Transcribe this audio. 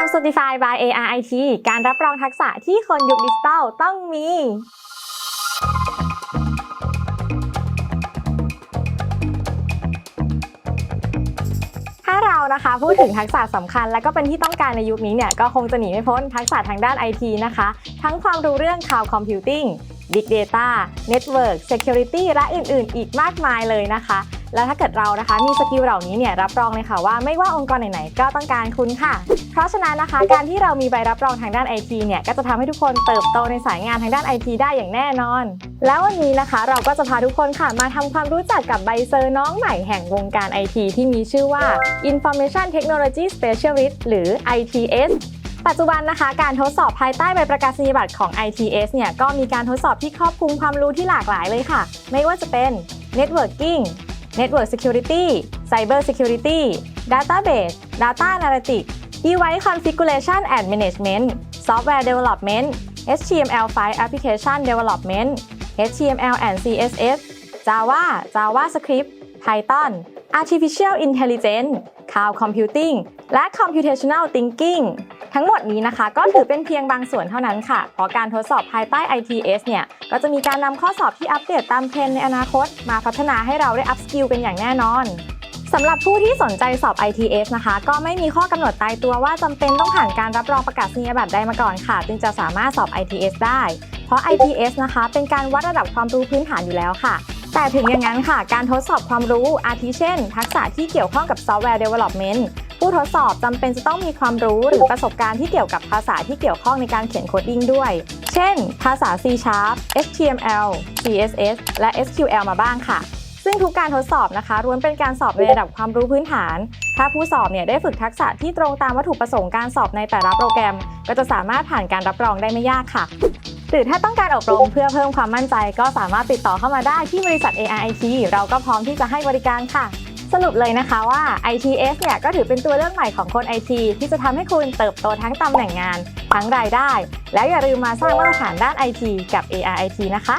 am certified by ARIT การรับรองทักษะที่คนยุคดิจิทัลต้องมีถ้าเรานะคะพูดถึงทักษะสำคัญและก็เป็นที่ต้องการในยุคนี้เนี่ยก็คงจะหนีไม่พ้นทักษะทางด้าน IT นะคะ ทั้งความรู้เรื่อง Cloud Computing Big Data Network Security และอื่นๆ อีกมากมายเลยนะคะ แล้วถ้าเกิดเรานะคะมีสกิลเหล่านี้เนี่ยรับรองเลยค่ะว่าไม่ว่าองค์กรไหนๆก็ต้องการคุณค่ะ เพราะฉะนั้นนะคะ การที่เรามีใบรับรองทางด้าน IT เนี่ยก็จะทำให้ทุกคนเติบโตในสายงานทางด้าน IT ได้อย่างแน่นอน แล้ววันนี้นะคะเราก็จะพาทุกคนค่ะมาทำความรู้จักกับใบเซอร์น้องใหม่แห่งวงการ IT ที่มีชื่อว่า Information Technology Specialist หรือ ITS ปัจจุบันนะคะการทดสอบภายใต้ใบประกาศนียบัตรของ ITS เนี่ยก็มีการทดสอบที่ครอบคลุมความรู้ที่หลากหลายเลยค่ะ ไม่ว่าจะเป็น Networking Network Security Cyber Security Database Data Analytics Device Configuration and Management Software Development HTML5 Application Development HTML and CSS Java JavaScript Python Artificial Intelligence Cloud Computing และ Computational Thinking ทั้งหมดนี้นะคะก็ถือเป็นเพียงบางส่วนเท่านั้นค่ะ เพราะการทดสอบภายใต้ ITS เนี่ยก็จะมีการนำข้อสอบที่อัปเดตตามเทรนในอนาคต มาพัฒนาให้เราได้อัพสกิลกันอย่างแน่นอนสำหรับผู้ที่สนใจสอบ ITS นะคะ ก็ไม่มีข้อกำหนดตายตัวว่าจำเป็นต้องผ่านการรับรองประกาศนียบัตรใดมาก่อนค่ะ จึงจะสามารถสอบ ITS ได้ เพราะ ITS นะคะ เป็นการวัดระดับความรู้พื้นฐานอยู่แล้วค่ะ แต่ถึงอย่างนั้นค่ะ การทดสอบความรู้อาทิเช่น ทักษะที่เกี่ยวข้องกับ Software Development ผู้ทดสอบจำเป็นจะต้องมีความรู้หรือประสบการณ์ที่เกี่ยวกับภาษาที่เกี่ยวข้องในการเขียนโคดดิ้งด้วย เช่น ภาษา C Sharp HTML CSS และ SQL มาบ้างค่ะ ซึ่งทุกการทดสอบนะคะล้วนเป็นการสอบในระดับความรู้พื้นฐาน ถ้าผู้สอบเนี่ยได้ฝึกทักษะที่ตรงตามวัตถุประสงค์การสอบในแต่ละโปรแกรม ก็จะสามารถผ่านการรับรองได้ไม่ยากค่ะ หรือถ้าต้องการอบรมเพื่อเพิ่มความมั่นใจ ก็สามารถติดต่อเข้ามาได้ที่บริษัท ARIT เราก็พร้อมที่จะให้บริการค่ะ สรุปเลยนะคะว่า ITS เนี่ยก็ถือเป็นตัวเลือกใหม่ของคน IT ที่จะทำให้คุณเติบโตทั้งตำแหน่งงาน ทั้งรายได้ แล้วอย่าลืมมาสร้างมาตรฐานด้าน IT กับ ARIT นะคะ